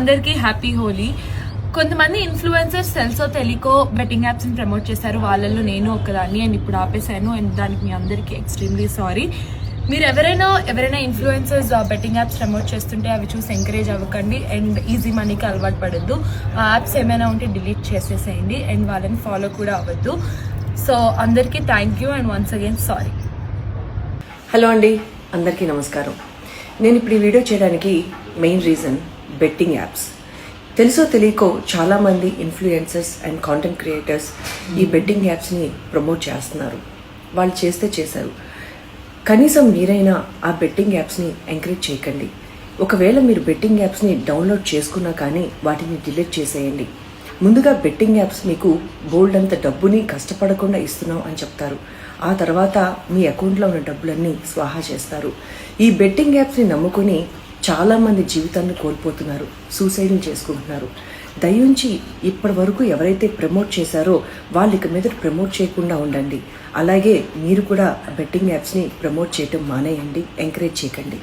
అందరికీ హ్యాపీ హోలీ. కొంతమంది ఇన్ఫ్లుయెన్సర్స్ తెలుసో తెలియకో బెట్టింగ్ యాప్స్ని ప్రమోట్ చేశారు. వాళ్ళల్లో నేను ఒకదాన్ని అండ్ ఇప్పుడు ఆపేశాను అండ్ దానికి మీ అందరికీ ఎక్స్ట్రీమ్లీ సారీ. మీరు ఎవరైనా ఎవరైనా ఇన్ఫ్లుయెన్సర్స్ బెట్టింగ్ యాప్స్ ప్రమోట్ చేస్తుంటే అవి చూసి ఎంకరేజ్ అవ్వకండి అండ్ ఈజీ మనీకి అలవాటు పడద్దు. ఆ యాప్స్ ఏమైనా ఉంటే డిలీట్ చేసేసేయండి అండ్ వాళ్ళని ఫాలో కూడా అవ్వద్దు. సో అందరికీ thank you and once again sorry. Hello అండి అందరికీ నమస్కారం. నేను ఇప్పుడు ఈ వీడియో చేయడానికి మెయిన్ రీజన్ బెట్టింగ్ యాప్స్ తెలుసో తెలియకో చాలామంది ఇన్ఫ్లుయెన్సర్స్ అండ్ కాంటెంట్ క్రియేటర్స్ ఈ బెట్టింగ్ యాప్స్ని ప్రమోట్ చేస్తున్నారు. వాళ్ళు చేస్తే చేశారు. కనీసం మీరైనా ఆ బెట్టింగ్ యాప్స్ని ఎంకరేజ్ చేయకండి. ఒకవేళ మీరు బెట్టింగ్ యాప్స్ని డౌన్లోడ్ చేసుకున్నా కానీ వాటిని డిలీట్ చేసేయండి. ముందుగా బెట్టింగ్ యాప్స్ మీకు బోల్డ్ అంత డబ్బుని కష్టపడకుండా ఇస్తున్నాం అని చెప్తారు. ఆ తర్వాత మీ అకౌంట్లో ఉన్న డబ్బులన్నీ స్వాహా చేస్తారు. ఈ బెట్టింగ్ యాప్స్ని నమ్ముకొని చాలామంది జీవితాన్ని కోల్పోతున్నారు సూసైడ్ చేసుకుంటున్నారు. దయించి ఇప్పటి వరకు ఎవరైతే ప్రమోట్ చేశారో వాళ్ళు ఇక మీద ప్రమోట్ చేయకుండా ఉండండి. అలాగే మీరు కూడా బెట్టింగ్ యాప్స్ని ప్రమోట్ చేయటం మానేయండి ఎంకరేజ్ చేయకండి.